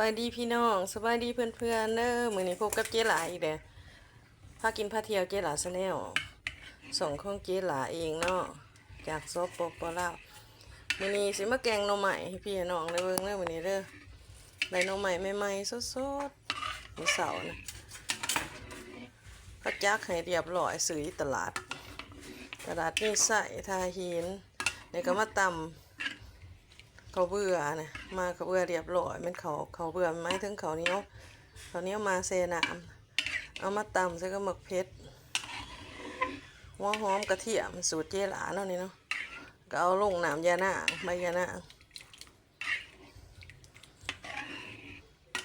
บายดีพี่น้องสบายดีเพื่อนๆเด้อมื้อนี้พบกับเจ๊หลาอีกเด้อพากินพาเที่ยวเจ๊หลาซะแล้วส่งของเจ๊หลาเองเนาะจากซบปปลาวมื้อนี้สิมาแกงน่อใหม่ให้พี่น้องได้เบิ่งเด้อมือนี้เด้อได้น่อใหม่ใหม่ๆสดๆมือเสาร์นะก็จักให้เรียบร้อยซื้อตลาด ตลาดนี่ใส่ทาหินเดี๋ยวก็มาตำ เขาเบื่อนะมาเขาเบื่อเรียบร้อยมันเขาเขาเบื่อไหมถึงเขาเนี้ยเขาเนี้ยมาเซนามเอามาตำใส่กับหมึกเพชรหัวหอมกระเทียมสูตรเจหลาเนาะนี่เนาะก็เอาลงน้ำยาหน้าใบยาหน้า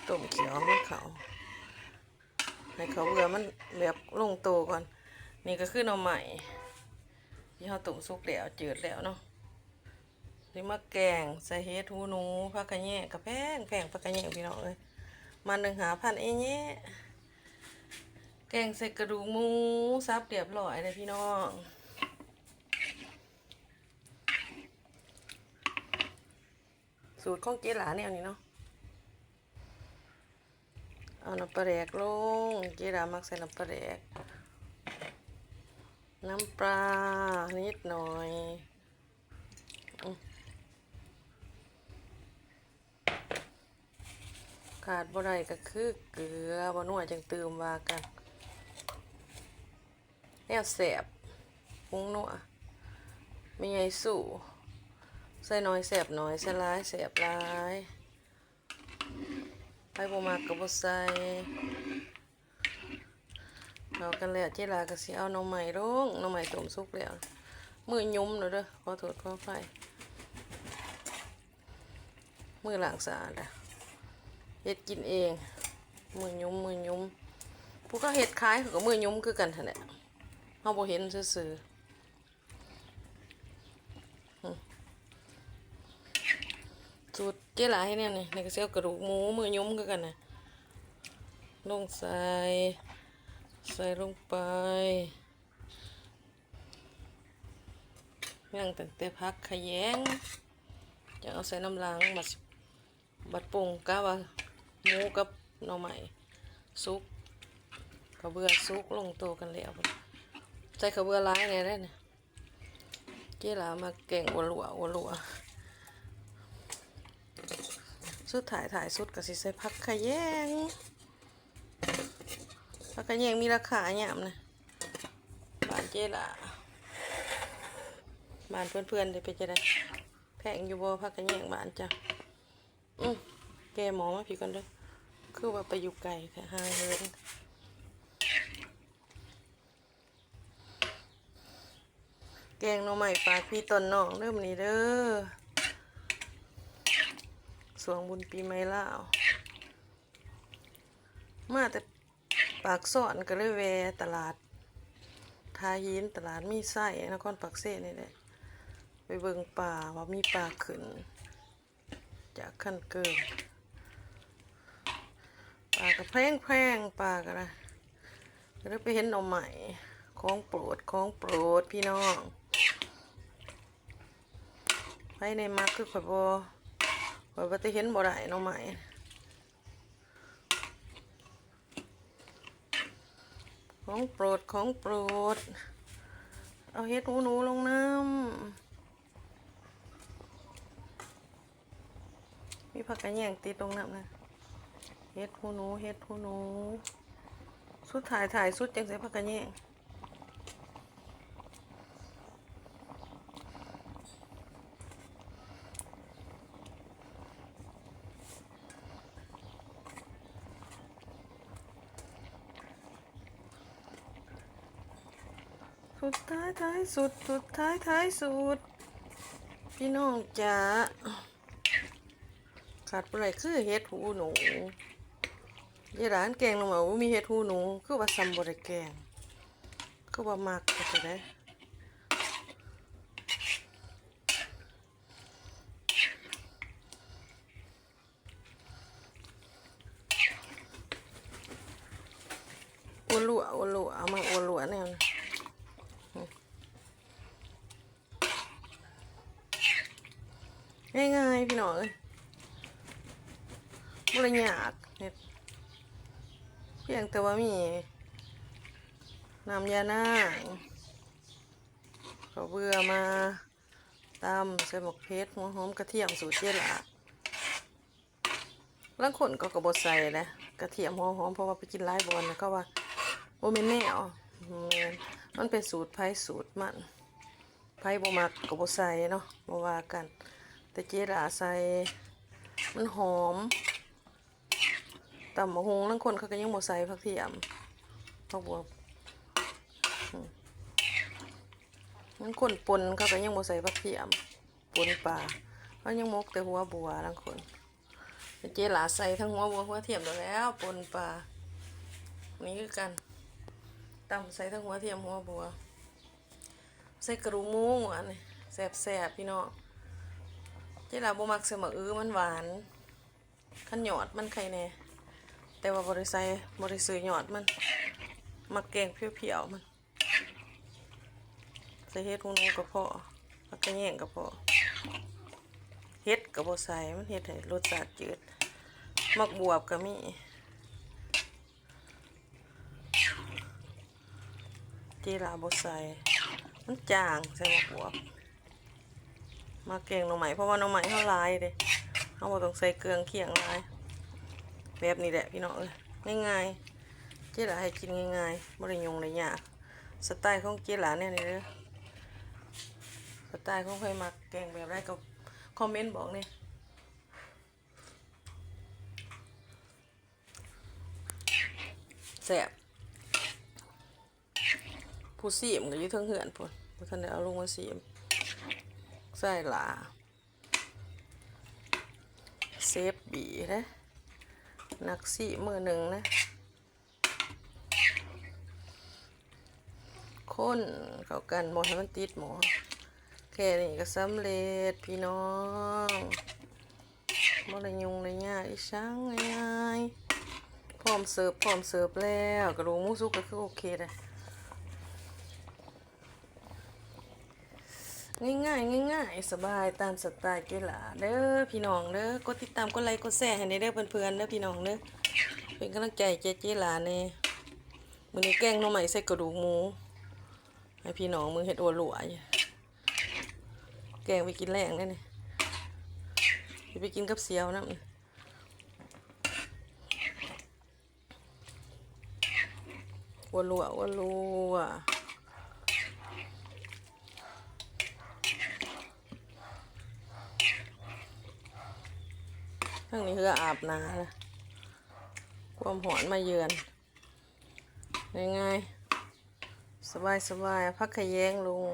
ต้มเขียวให้เขาให้เขาเบื่อมันเหลือบลงโตก่อน นี่ก็คือหน่อใหม่ที่เขาต้มสุกแล้วจืดแล้วเนาะ นี่มาแกงใส่เฮ็ดหูหนูผักกระแยงกระแพงแพงผักกระแยงพี่น้องเลยมาหนึ่งหาพันเอเนี้แกงใส่กระดูกหมูซับเรียบร้อยเลยพี่น้องสูตรของเจ๊หลาเนี่ยนี่เนาะเอาน้ำปลาแดกลงเจ๊หลามักใส่น้ำปลาแดกน้ำปลานิดหน่อย ขาดบ่ได้ก็คือเกลือบ่นัวจังเติมว่ากัน แนวแสบปรุงนัวมีไงสู่ใส่น้อยแสบน้อยใส่หลายแสบหลายไปบ่มากก็บ่ใส่เรากันแล้วเจลาก็สิเอาน่อใหม่ลงน่อใหม่ต้มสุกแล้วมือยุ่มเด้อเด้อขอโทษขออภัยมือหล้างสะอาดอะ เฮ็ดกินเอง มือยุ้มมือยุ้มผู้ก็เฮ็ดขายเขาก็มือยุ้มคือกันหั่นแหละเฮาบ่เห็นซื่อสูตรเจ๊หลายเนี่ยนี่นี่ก็สิเอากระดูกหมูมือยุ้มคือกันน่ะลงใส่ใส่ลงไปย่างตั้งแต่พักขยงจะเอาใส่น้ำล้างมาสิบัดปรุงกะว่า หมูกับหน่อไม้ซุกกระเบือซุกลงโตวกันแล้วใส่กระเบือร้ายเนี่ยได้เนี่ยเจ๊หลามาแก่งวัวหลัววัวหลัวสุดถ่ายถ่ายสุดก็สิใส่ผักขะแยงผักขะแยงมีราคาเนี่ยามนะบ้านเจ๊หลาบ้านเพื่อนๆเดี๋ยวไปจะได้แพงอยู่บ่ผักขะแยงบ้านจ้ะอืมแกหมอมาพี่กันเด้อ คือว่าไปอยู่ไกลแต่ห่างเหินแกงหน่อไม้ปลาพี่ต้นน้องเริ่มนี้เด้อสวงบุญปีใหม่ล่าวมาแต่ปากซ่อนก็เลยแวตลาดทาหินตลาดมีไส้นครปักเซ่นี่แหละไปเบิ่งป่าว่ามีป่าขึ้น จากขั้นเกิน ปลากระแพงแพงปลากระนะก็ได้ไปเห็นหน่อใหม่ของโปรดของโปรดพี่น้องไปในมักคือข่อยบอข่อยบ่ได้เห็นบ่ได้หน่อใหม่ของโปรดของโปรด เอาเฮ็ดหูหนูลงน้ำมีผักกระแยงติดตรงนั้นนะ เฮ็ดหูหนูเฮ็ดหูหนู สุดถ่ายถ่ายสุดจังใส่ผักกระแยงสุดท้ายท้ายสุด สุดท้ายท้ายสุด พี่น้องจ๋าขาดไปเลยคือเฮ็ดหูหนู ยายร้านแกงลงมาว่ามีเฮ็ดหูหนู คือว่าซ้ำบ่ได้แกง คือว่ามักจะได้อ้วนหลัวอ้วนหลัวเอามาอ้วนหลัวแนวนะง่ายๆพี่น้องเอ้ยบ่ได้ยาก เพียงแต่ว่ามีน้ำยานาเขาเบื่อมาตำใส่หมกเพชรหัวหอมกระเทียมสูตรเจหลาบางคนก็กระบดใส่นะกระเทียมหัวหอมเพราะว่าไปกินไล่บอลนะก็ว่าโอเมนแนวอืมมันเป็นสูตรไผ่สูตรมันไผ่บมักกระบดใส่เนาะบ่ว่ากัน แต่เจหลาใส่มันหอม ตำมะฮงบางคนเขาก็ยังบ่ใส่ผักเทียมผักบวบมันคนปนเขาก็ยังบ่ใส่ผักเทียมปนปลาเขายังมกแต่หัวบัวลังคนเจหลาใส่ทั้งหัวบัวหัวเทียมแล้วแล้วปนปลานี่คือกันตำใส่ทั้งหัวเทียมหัวบัว ใส่กระดูกมูอันนี้แซ่บๆพี่น้องเจหลาบ่มักใส่หมะอื้อมันหวานขันหยอดมันไข่แน่ แต่ว่าบ่ได้ใส่บ่ได้ซื้อหยอดมันมักแกงเพียวๆมันใส่เฮ็ดหูนูกับพ่อผักกระแยงกับพ่อเฮ็ดกับบใส่มันเฮ็ดให้รสชาติจืดมักบวบก็มีจีราบ่ใส่มันจางใส่มักบวบมาเก่งหน่อไม้เพราะว่าหน่อไม้เฮาหลายเด้เฮาบ่ต้องใส่เกลืองเคียงลาย แบบนี้แหละพี่น้องเอ้ยง่ายๆ เจราให้กินง่ายๆบ่ได้ยุ่งได้ยากสไตล์ของเจราเนี่ยนี่เด้อสไตล์ของใครมักแกงแบบไรก็คอมเมนต์บอกเนี่ยแซ่บผู้ซีมก็อยู่เทั้งเหือนพุ่นบ่ทันได้เอาลงมาซีมใส่หลาเซฟบีนะ นักสีมือหนึ่งนะคนเข้ากันหมดให้มันติดหมอแค่นี้ก็สำเร็จพี่น้องบ่ได้ยุงได้ยากอีช่างง่ายพร้อมเสิร์ฟพร้อมเสิร์ฟแล้วกระดูกมูสุกก็คือโอเคเลย ง่ายๆง่ายสบายตามสไตล์เกหลาเด้อพี่น้องเด้อกดติดตามกดไลค์กดแชร์ให้ในเด้อเพื่อนๆเด้อพี่น้องเด้อเป็นกำลังใจเจ๊เจ๊หลาเน่มือนี้แกงหน่อไม้ใส่กระดูกหมูให้พี่น้องมือเฮ็ดอัวหลวยแกงไปกินแรงได้เนี่ยไปกินกับเสียวนะวัวลัววัวลัว ทั้งนี้คืออาบน้ำนะความหอนมาเยือนง่ายๆสบายสบายพักขยแยงลง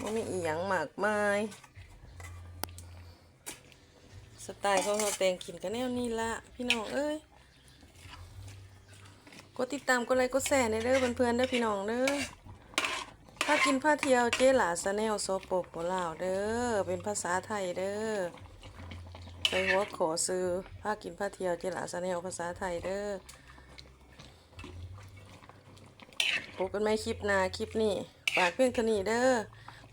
มันมีอีหยังมากมายสไตล์ของเขาแต่งกินกันแนวนี้ละพี่น้องเอ้ยกดติดตามกดไลค์กดแชร์ในเด้อเพื่อนๆเด้อพี่น้องเด้อ ถ้ากินผ้าเที่ยวเจ๊หลาสแนลโซโปโบลาวเด้อเป็นภาษาไทยเด้อไปหัวขอซื้อผ้ากินผ้าเที่ยวเจ๊หลาสแนลภาษาไทยเด้อพบกันไหมคลิปนาคลิปนี้ฝากเพียงเท่านี้เด้อ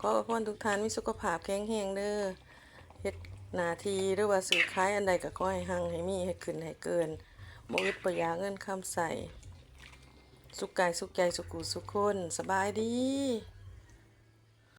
ขออวยพรทุกท่านมีสุขภาพแข็งแรงเด้อเฮ็ดหนาทีหรือว่าสื่อขายอันใดก็ขอให้หังให้มีให้ขึ้นให้เกินบ่อึดประยาเงินคำใส่สุขกายสุขใจสุขกูสุขคนสบายดี